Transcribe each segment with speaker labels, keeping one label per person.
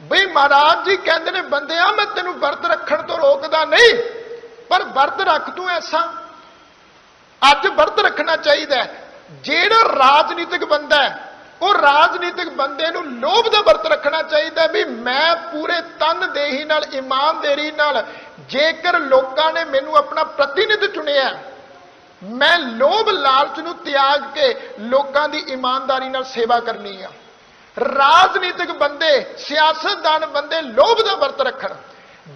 Speaker 1: ਬਈ ਮਹਾਰਾਜ ਜੀ ਕਹਿੰਦੇ ਨੇ, ਬੰਦਿਆ, ਮੈਂ ਤੈਨੂੰ ਵਰਤ ਰੱਖਣ ਤੋਂ ਰੋਕਦਾ ਨਹੀਂ, ਪਰ ਵਰਤ ਰੱਖ ਤੂੰ ਐਸਾ। ਅੱਜ ਵਰਤ ਰੱਖਣਾ ਚਾਹੀਦਾ ਜਿਹੜਾ ਰਾਜਨੀਤਿਕ ਬੰਦਾ ਹੈ, ਉਹ ਰਾਜਨੀਤਿਕ ਬੰਦੇ ਨੂੰ ਲੋਭ ਦਾ ਵਰਤ ਰੱਖਣਾ ਚਾਹੀਦਾ ਵੀ ਮੈਂ ਪੂਰੇ ਤਨ ਦੇਹੀ ਨਾਲ, ਇਮਾਨਦਾਰੀ ਨਾਲ, ਜੇਕਰ ਲੋਕਾਂ ਨੇ ਮੈਨੂੰ ਆਪਣਾ ਪ੍ਰਤੀਨਿਧ ਚੁਣਿਆ ਮੈਂ ਲੋਭ ਲਾਲਚ ਨੂੰ ਤਿਆਗ ਕੇ ਲੋਕਾਂ ਦੀ ਇਮਾਨਦਾਰੀ ਨਾਲ ਸੇਵਾ ਕਰਨੀ ਆ। ਰਾਜਨੀਤਿਕ ਬੰਦੇ, ਸਿਆਸਤਦਾਨ ਬੰਦੇ ਲੋਭ ਦਾ ਵਰਤ ਰੱਖਣ।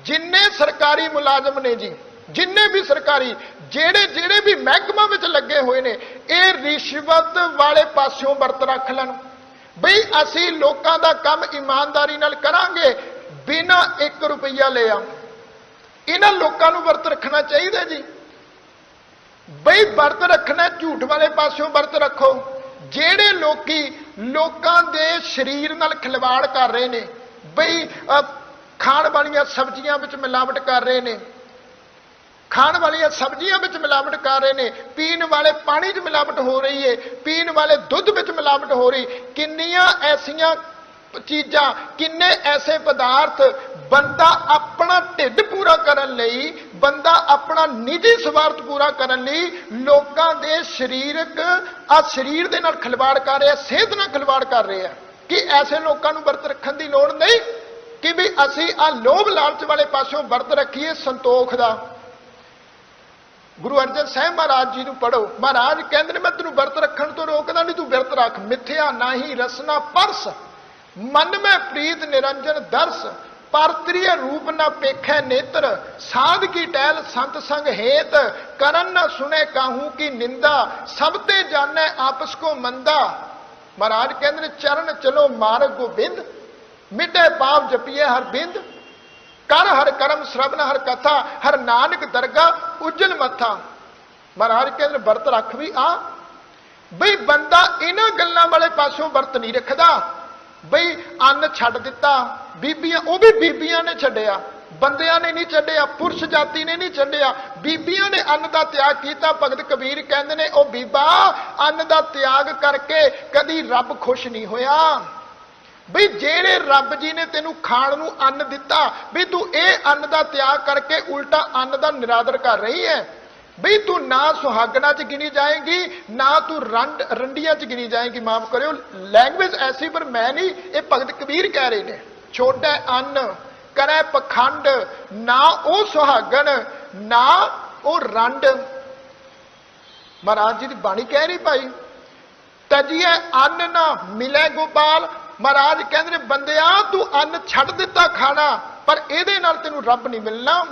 Speaker 1: ਜਿੰਨੇ ਸਰਕਾਰੀ ਮੁਲਾਜ਼ਮ ਨੇ ਜੀ, ਜਿੰਨੇ ਵੀ ਸਰਕਾਰੀ, ਜਿਹੜੇ ਜਿਹੜੇ ਵੀ ਮਹਿਕਮਾ ਵਿੱਚ ਲੱਗੇ ਹੋਏ ਨੇ, ਇਹ ਰਿਸ਼ਵਤ ਵਾਲੇ ਪਾਸਿਓਂ ਵਰਤ ਰੱਖ ਲੈਣ। ਬਈ ਅਸੀਂ ਲੋਕਾਂ ਦਾ ਕੰਮ ਇਮਾਨਦਾਰੀ ਨਾਲ ਕਰਾਂਗੇ, ਬਿਨਾ 1 ਰੁਪਈਆ ਲਿਆ। ਇਹਨਾਂ ਲੋਕਾਂ ਨੂੰ ਵਰਤ ਰੱਖਣਾ ਚਾਹੀਦਾ ਜੀ। ਬਈ ਵਰਤ ਰੱਖਣਾ ਝੂਠ ਵਾਲੇ ਪਾਸਿਓਂ ਵਰਤ ਰੱਖੋ। ਜਿਹੜੇ ਲੋਕੀ ਲੋਕਾਂ ਦੇ ਸਰੀਰ ਨਾਲ ਖਿਲਵਾੜ ਕਰ ਰਹੇ ਨੇ। ਬਈ ਖਾਣ ਵਾਲੀਆਂ ਸਬਜ਼ੀਆਂ ਵਿੱਚ ਮਿਲਾਵਟ ਕਰ ਰਹੇ ਨੇ। ਖਾਣ ਵਾਲੀਆਂ ਸਬਜ਼ੀਆਂ ਵਿੱਚ ਮਿਲਾਵਟ ਕਰ ਰਹੇ ਨੇ। ਪੀਣ ਵਾਲੇ ਪਾਣੀ 'ਚ ਮਿਲਾਵਟ ਹੋ ਰਹੀ ਹੈ ਪੀਣ ਵਾਲੇ ਦੁੱਧ ਵਿੱਚ ਮਿਲਾਵਟ ਹੋ ਰਹੀ। ਕਿੰਨੀਆਂ ਐਸੀਆਂ ਚੀਜ਼ਾਂ, ਕਿੰਨੇ ਐਸੇ ਪਦਾਰਥ ਬੰਦਾ ਆਪਣਾ ਢਿੱਡ ਪੂਰਾ ਕਰਨ ਲਈ ਬੰਦਾ ਆਪਣਾ ਨਿੱਜੀ ਸਵਾਰਥ ਪੂਰਾ ਕਰਨ ਲਈ ਲੋਕਾਂ ਦੇ ਸਰੀਰਕ ਆ ਸਰੀਰ ਦੇ ਨਾਲ ਖਿਲਵਾੜ ਕਰ ਰਿਹਾ, ਸਿਹਤ ਨਾਲ ਖਿਲਵਾੜ ਕਰ ਰਿਹਾ ਕਿ ਐਸੇ ਲੋਕਾਂ ਨੂੰ ਵਰਤ ਰੱਖਣ ਦੀ ਲੋੜ ਨਹੀਂ ਕਿ ਵੀ ਅਸੀਂ ਆ ਲੋਭ ਲਾਲਚ ਵਾਲੇ ਪਾਸਿਓਂ ਵਰਤ ਰੱਖੀਏ ਸੰਤੋਖ ਦਾ। ਗੁਰੂ ਅਰਜਨ ਸਾਹਿਬ ਮਹਾਰਾਜ ਜੀ ਨੂੰ ਪੜੋ ਮਹਾਰਾਜ ਕਹਿੰਦੇ ਨੇ, ਮੈਂ ਤੈਨੂੰ ਵਰਤ ਰੱਖਣ ਤੋਂ ਰੋਕਦਾ ਨਹੀਂ, ਤੂੰ ਵਰਤ ਰੱਖ। ਮਿੱਥਿਆ ਨਾਹੀ ਰਸਨਾ ਪਰਸ। ਮਨ ਮੈਂ ਪ੍ਰੀਤ, ਨਿਰੰਜਨ ਦਰਸ। ਪਰਤਰੀय ਰੂਪ ਨਾ ਪੇਖੈ ਨੇਤਰ, ਸਾਧ ਕੀ ਟਹਿਲ ਸੰਤ ਸੰਗ ਹੇਤ, ਕਰਨ ਨਾ ਸੁਨੇ ਕਾਹੂ ਕੀ ਨਿੰਦਾ, ਸਭ ਤੇ ਜਾਣੈ ਆਪਸ ਕੋ ਮੰਦਾ। ਮਹਾਰਾਜ ਕਹਿੰਦੇ ਨੇ, ਚਰਨ ਚਲੋ ਮਾਰਗ ਗੋਬਿੰਦ, ਮਿਟੇ ਪਾਪ ਜਪੀਏ ਹਰ ਬਿੰਦ। ਕਰ ਹਰ ਕਰਮ ਸ਼ਰਵਨ ਹਰ ਕਥਾ, ਹਰ ਨਾਨਕ ਦਰਗਾ ਉਜਲ ਮੱਥਾ। ਮਹਾਰਾਜ ਕਹਿੰਦੇ ਨੇ, ਵਰਤ ਰੱਖ ਵੀ ਆ। ਬਈ ਬੰਦਾ ਇਹਨਾਂ ਗੱਲਾਂ ਵਾਲੇ ਪਾਸੋਂ ਵਰਤ ਨਹੀਂ ਰੱਖਦਾ। ਬਈ ਅੰਨ ਛੱਡ ਦਿੱਤਾ, ਬੀਬੀਆਂ, ਉਹ ਵੀ ਬੀਬੀਆਂ ਨੇ ਛੱਡਿਆ। ਬੰਦਿਆਂ ਨੇ ਨਹੀਂ ਛੱਡਿਆ, ਪੁਰਸ਼ ਜਾਤੀ ਨੇ ਨਹੀਂ ਛੱਡਿਆ। ਬੀਬੀਆਂ ਨੇ ਅੰਨ ਦਾ ਤਿਆਗ ਕੀਤਾ, ਭਗਤ ਕਬੀਰ ਕਹਿੰਦੇ ਨੇ, ਉਹ ਬੀਬਾ, ਅੰਨ ਦਾ ਤਿਆਗ ਕਰਕੇ ਕਦੀ ਰੱਬ ਖੁਸ਼ ਨਹੀਂ ਹੋਇਆ। ਬਈ ਜਿਹੜੇ ਰੱਬ ਜੀ ਨੇ ਤੈਨੂੰ ਖਾਣ ਨੂੰ ਅੰਨ ਦਿੱਤਾ ਵੀ ਤੂੰ ਇਹ ਅੰਨ ਦਾ ਤਿਆਗ ਕਰਕੇ ਉਲਟਾ ਅੰਨ ਦਾ ਨਿਰਾਦਰ ਕਰ ਰਹੀ ਹੈ। ਬਈ ਤੂੰ ਨਾ ਸੁਹਾਗਣਾ ਚ ਗਿਣੀ ਜਾਏਗੀ, ਨਾ ਤੂੰ ਰੰਡ, ਰੰਡੀਆਂ ਚ ਗਿਣੀ ਜਾਏਗੀ, ਮਾਫ ਕਰਿਓ। ਲੈਂਗੁਏਜ ਐਸੀ, ਪਰ ਮੈਂ ਨਹੀਂ, ਇਹ ਭਗਤ ਕਬੀਰ ਕਹਿ ਰਹੇ ਨੇ। ਛੋਟਾ ਅੰਨ, ਕਰੈ ਪਖੰਡ, ਨਾ ਉਹ ਸੁਹਾਗਣ, ਨਾ ਉਹ ਰੰਡ। ਮਹਾਰਾਜ ਜੀ ਦੀ ਬਾਣੀ ਕਹਿ ਰਹੀ ਭਾਈ ਤਜੀਏ ਅੰਨ ਨਾ ਮਿਲੇ ਗੋਪਾਲ। ਮਹਾਰਾਜ ਕਹਿੰਦੇ ਨੇ, ਬੰਦਿਆ, ਤੂੰ ਅੰਨ ਛੱਡ ਦਿੱਤਾ ਖਾਣਾ, ਪਰ ਇਹਦੇ ਨਾਲ ਤੈਨੂੰ ਰੱਬ ਨਹੀਂ ਮਿਲਣਾ।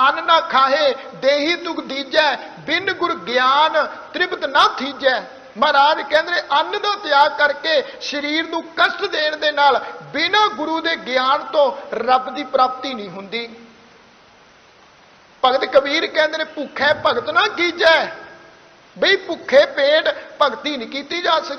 Speaker 1: ਅੰਨ ਨਾ ਖਾਹੇ, ਦੇਹੀ ਤੁਗ ਦੀਜੈ, ਬਿਨ ਗੁਰ ਗਿਆਨ ਤ੍ਰਿਪਤ ਨਾ ਥੀਜੈ। ਮਹਾਰਾਜ ਕਹਿੰਦੇ ਨੇ ਅੰਨ ਦਾ ਤਿਆਗ ਕਰਕੇ ਸਰੀਰ ਨੂੰ ਕਸ਼ਟ ਦੇਣ ਦੇ ਨਾਲ ਬਿਨਾਂ ਗੁਰੂ ਦੇ ਗਿਆਨ ਤੋਂ ਰੱਬ ਦੀ ਪ੍ਰਾਪਤੀ ਨਹੀਂ ਹੁੰਦੀ। ਭਗਤ ਕਬੀਰ ਕਹਿੰਦੇ ਨੇ, ਭੁੱਖੇ ਭਗਤ ਨਾ ਕੀਜੈ। ਬਈ ਭੁੱਖੇ ਪੇਟ ਭਗਤੀ ਨਹੀਂ ਕੀਤੀ ਜਾ ਸਕਦੀ।